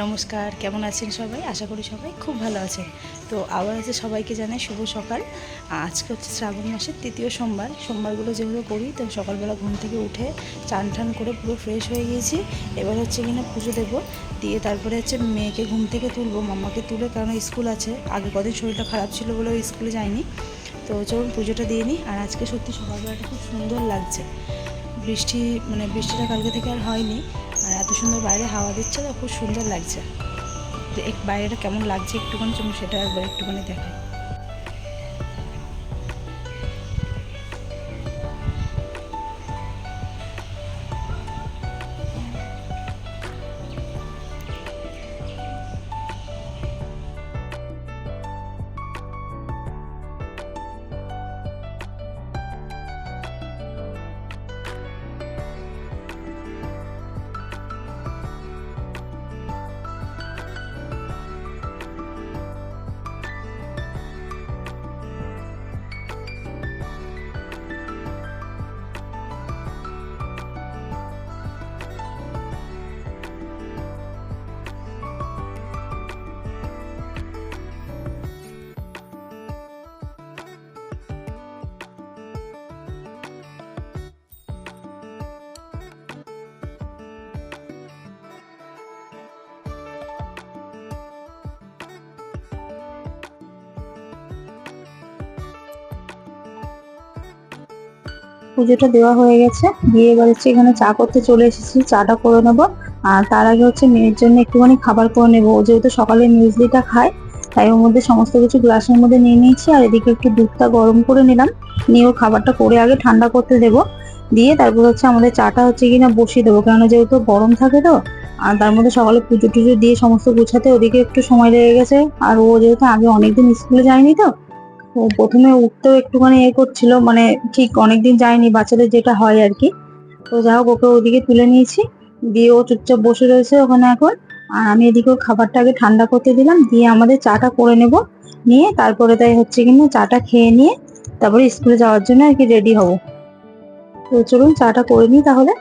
নমস্কার, কেমন আছেন সবাই? আশা করি সবাই খুব ভালো আছেন। তো আবার আছে সবাইকে জানাই শুভ সকাল। আজকে হচ্ছে শ্রাবণ মাসের তৃতীয় সোমবার। সোমবারগুলো যেগুলো করি, তো সকালবেলা ঘুম থেকে উঠে চান টান করে পুরো ফ্রেশ হয়ে গিয়েছি। এবার হচ্ছে কিনা পুজো দেবো। দিয়ে তারপরে হচ্ছে মেয়েকে ঘুম থেকে তুলবো, মামাকে তুলে, কারণ স্কুল আছে। আগে কদিন শরীরটা খারাপ ছিল বলে স্কুলে যায়নি তো চলুন পুজোটা দিয়ে নিই। আর আজকে সত্যি সকালবেলাটা খুব সুন্দর লাগছে। বৃষ্টি মানে বৃষ্টিটা কালকে থেকে আর হয়নি। আর এত সুন্দর বাইরে হাওয়া দিচ্ছে তো খুব সুন্দর লাগছে। তো এক বাইরেটা কেমন লাগছে একটুখানি সেটা একবার একটুখানি দেখাই। পুজোটা দেওয়া হয়ে গেছে। দিয়ে এবার হচ্ছে এখানে চা করতে চলে এসেছি, চাটা করে নেব। আর তার আগে হচ্ছে মেয়ের জন্য একটুখানি খাবার করে নেব। ও যেহেতু সকালে মিউজলিটা খায়, তাই ওর মধ্যে সমস্ত কিছু গ্লাসের মধ্যে নিয়ে নিয়েছি। আর এদিকে একটু দুধটা গরম করে নিলাম। নিয়ে ও খাবারটা করে আগে ঠান্ডা করতে দেবো। দিয়ে তারপর হচ্ছে আমাদের চাটা হচ্ছে কিনা বসিয়ে দেবো। কেননা যেহেতু গরম থাকে তো, আর তার মধ্যে সকালে পুজো টুজো দিয়ে সমস্ত গুছাতে ওদিকে একটু সময় লেগে গেছে। আর ও যেহেতু আগে অনেকদিন স্কুলে যায়নি তো ও প্রথমে উঠতেও একটুখানি এ করছিল মানে ঠিক অনেকদিন যায়নি, বাচ্চাদের যেটা হয় আর কি। তো যা হোক, ওকে ওদিকে তুলে নিয়েছি, দিয়ে ও চুপচাপ বসে রয়েছে ওখানে এখন। আর আমি এদিকেও খাবারটা আগে ঠান্ডা করতে দিলাম, দিয়ে আমাদের চাটা করে নেব, নিয়ে তারপরে তাই হচ্ছে কিনা চাটা খেয়ে নিয়ে তারপরে স্কুলে যাওয়ার জন্য আর কি রেডি হব। তো চলুন, চাটা করে নিই তাহলে।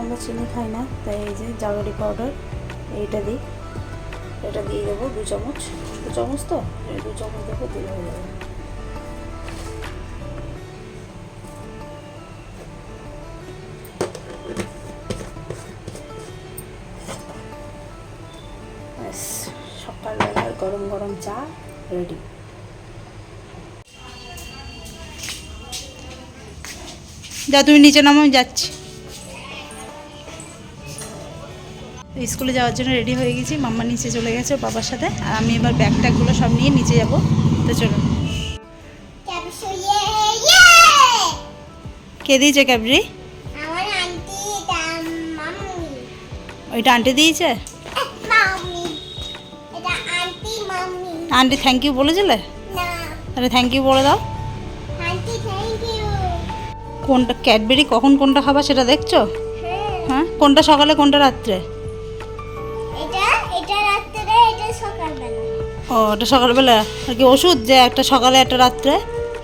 আমরা চিনি খাই না, তাই এই যে জাগরি পাউডার এইটা দিই। এটা দিয়ে দেবো দু চামচ। দু চামচ তো? দু চামচ দেবো, দিলে হয়ে যাবে। সকালবেলার গরম গরম চা রেডি যা তুমি নিচে নামো যাচ্ছি। স্কুলে যাওয়ার জন্য রেডি হয়ে গেছি। মাম্মা নিচে চলে গেছে বাবার সাথে। আর আমি এবার ব্যাগ ট্যাগগুলো সব নিয়ে নিচে যাব। তো চলো। ক্যাবসু ইয়ে ইয়ে! কে দিয়েছে ক্যাবরি ওইটা আন্টি দিয়েছে? আন্টি থ্যাংক ইউ বলেছিলে? তাহলে থ্যাংক ইউ বলে দাও। কোনটা ক্যাডবেরি কখন কোনটা খাবা সেটা দেখছ? হ্যাঁ। হ্যাঁ? কোনটা সকালে কোনটা রাত্রে? সকালবেলা। ও ওটা সকালবেলা? আর কি ওষুধ যে একটা সকালে একটা রাত্রে?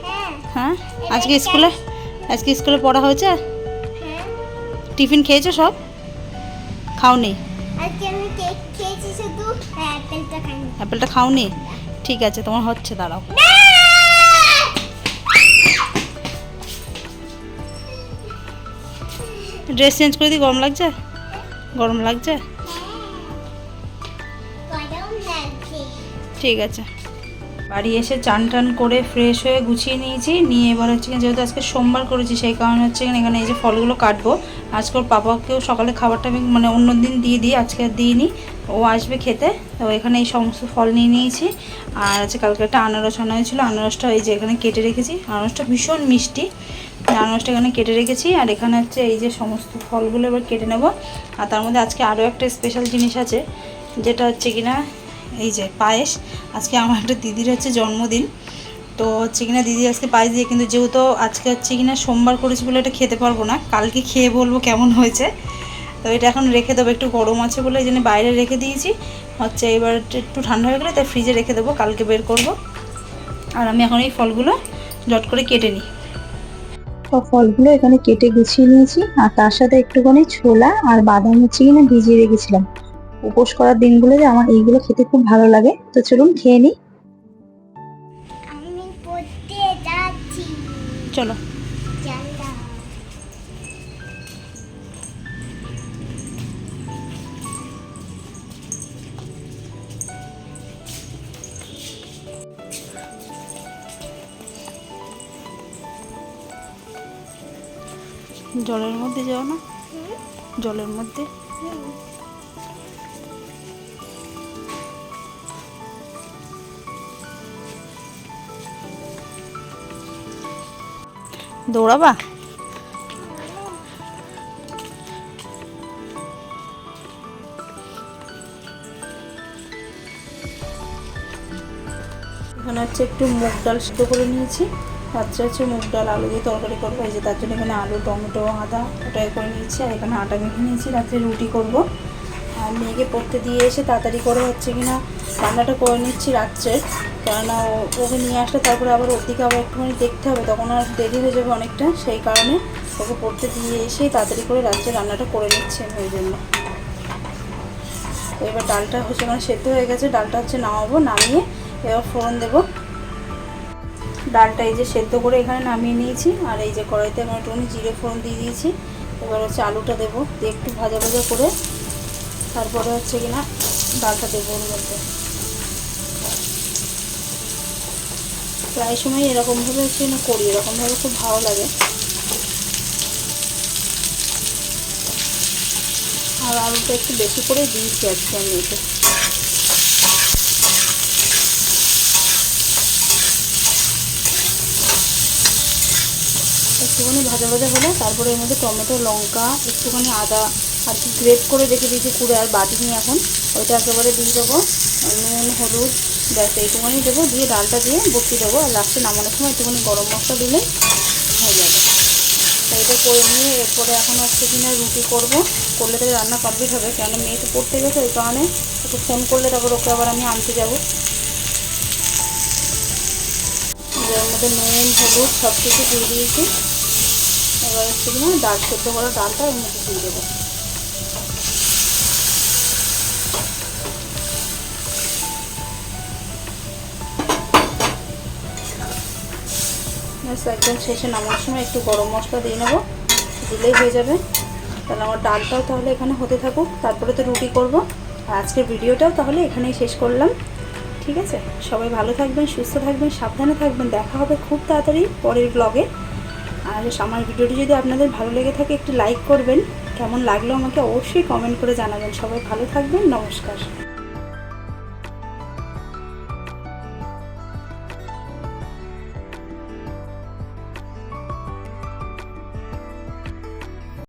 হ্যাঁ। হ্যাঁ? আজকে স্কুলে? আজকে স্কুলে পড়া হয়েছে? হ্যাঁ। টিফিন খেয়েছো সব? খাওনি? অ্যাপেলটা খাওনি? ঠিক আছে তোমার হচ্ছে দাঁড়াও। ড্রেস চেঞ্জ করে দিই গরম লাগছে? গরম লাগছে? ঠিক আছে। বাড়ি এসে চান টান করে ফ্রেশ হয়ে গুছিয়ে নিয়েছি, নিয়ে এবার হচ্ছে যেহেতু আজকে সোমবার করেছি, সেই কারণে হচ্ছে এখানে এই যে ফলগুলো কাটবো। আজকে ওর পাপাকেও সকালে খাবারটা আমি মানে অন্য দিন দিয়ে দিই, আজকে আর দিইনি। ও আসবে খেতে, তো এখানে এই সমস্ত ফল নিয়ে নিয়েছি। আর হচ্ছে কালকে একটা আনারস আনা হয়েছিলো, আনারসটা এই যে এখানে কেটে রেখেছি। আনারসটা ভীষণ মিষ্টি। আনারসটা এখানে কেটে রেখেছি, আর এখানে হচ্ছে এই যে সমস্ত ফলগুলো এবার কেটে নেব। আর তার মধ্যে আজকে আরও একটা স্পেশাল জিনিস আছে, যেটা হচ্ছে কিনা এই যে পায়েস। আজকে আমার একটা দিদির হচ্ছে জন্মদিন। তো হচ্ছে কিনা দিদি আজকে পায়েস দিয়ে, কিন্তু যেহেতু আজকে হচ্ছে কিনা সোমবার করেছি বলে এটা খেতে পারব না, কালকে খেয়ে বলব কেমন হয়েছে। তো এটা এখন রেখে দেবো, একটু গরম আছে বলে এই জন্য বাইরে রেখে দিয়েছি। হচ্ছে এবার একটু ঠান্ডা হয়ে গেলে তাই ফ্রিজে রেখে দেবো, কালকে বের করব। আর আমি এখন এই ফলগুলো জট করে কেটে নিই। সব ফলগুলো এখানে কেটে গুছিয়ে নিয়েছি, আর তার সাথে একটুখানি ছোলা আর বাদাম হচ্ছে কিনা ভিজিয়ে রেখেছিলাম। উপোস করার দিনগুলোতে আমার এইগুলো খেতে খুব ভালো লাগে। তো চলুন খেয়ে নিই। আমি পড়তে যাচ্ছি। চলো। জলের মধ্যে যাও না? জলের মধ্যে? দৌড়াবা? এখানে হচ্ছে একটু মুগ ডাল সিদ্ধ করে নিয়েছি। রাত্রে হচ্ছে মুগ ডাল, আলু দিয়ে তরকারি করব। এই যে তার জন্য এখানে আলু, টমেটো, আদা, ওটাই করে নিয়েছি। আর এখানে আটা মেখে নিয়েছি। রাত্রে রুটি করব। আর মেয়েকে পড়তে দিয়ে এসে তাড়াতাড়ি করে হচ্ছে কিনা রান্নাটা করে নিচ্ছি রাত্রে। কেননা ওকে নিয়ে আসলে তারপরে আবার ওর দিকে আবার একটুখানি দেখতে হবে, তখন আর দেরি হয়ে যাবে অনেকটা। সেই কারণে ওকে পড়তে দিয়ে এসে তাড়াতাড়ি করে রাত্রে রান্নাটা করে নিচ্ছে ওই জন্য। এবার ডালটা হচ্ছে মানে সেদ্ধ হয়ে গেছে, ডালটা হচ্ছে নামাবো, নামিয়ে এবার ফোড়ন দেবো। ডালটা এই যে সেদ্ধ করে এখানে নামিয়ে নিয়েছি, আর এই যে কড়াইতে আমি একটুখানি জিরে ফোড়ন দিয়ে দিয়েছি। এবার হচ্ছে আলুটা দেবো, দিয়ে একটু ভাজা ভাজা করে তারপরে হচ্ছে কিনা ডালটা দেবো ওর মধ্যে। প্রায় সময় এরকমভাবে হচ্ছে না করি, এরকমভাবে খুব ভালো লাগে। আর আলুটা একটু বেশি করে দিয়েছি আজকে আমি এতে। একটুখানি ভাজা ভাজা হলে তারপরে এর মধ্যে টমেটো, লঙ্কা, একটুখানি আদা আর কি গ্রেট করে রেখে দিয়েছি কুড়ে আর বাটি নিয়ে এখন। ওইটা একেবারে দিয়ে দেবো। নুন, হলুদ, ব্যাস, এইটুকুনি দেবো। দিয়ে ডালটা দিয়ে বসিয়ে দেবো। আর লাস্টে নামানোর সময় একটুখানি গরম মশলা দিলে হয়ে যাবে। তো এটা করে নিয়ে এরপরে এখন হচ্ছে কিনা রুটি করব। করলে তাহলে রান্না কমপ্লিট হবে। কেন মেয়ে তো পড়তে গেছে, ওই কারণে একটু ফোন করলে তারপর ওকে আবার আমি আনতে যাব। মধ্যে নুন, হলুদ সব কিছু দিয়ে দিয়েছি। এবার হচ্ছে কিনা ডাল সেদ্ধ করা ডালটা এর মধ্যে দিয়ে দেবো। ব্যাস, একদম শেষে নামার সময় একটু গরম মশলা দিয়ে নেব। দিলেই হয়ে যাবে। তাহলে আমার ডালটাও তাহলে এখানে হতে থাকুক। তারপরে তো রুটি করব। আর আজকের ভিডিওটাও তাহলে এখানেই শেষ করলাম। ঠিক আছে? সবাই ভালো থাকবেন, সুস্থ থাকবেন, সাবধানে থাকবেন। দেখা হবে খুব তাড়াতাড়ি পরের ব্লগে আর আমার ভিডিওটি যদি আপনাদের ভালো লেগে থাকে, একটু লাইক করবেন। কেমন লাগল আমাকে অবশ্যই কমেন্ট করে জানাবেন। সবাই ভালো থাকবেন। নমস্কার।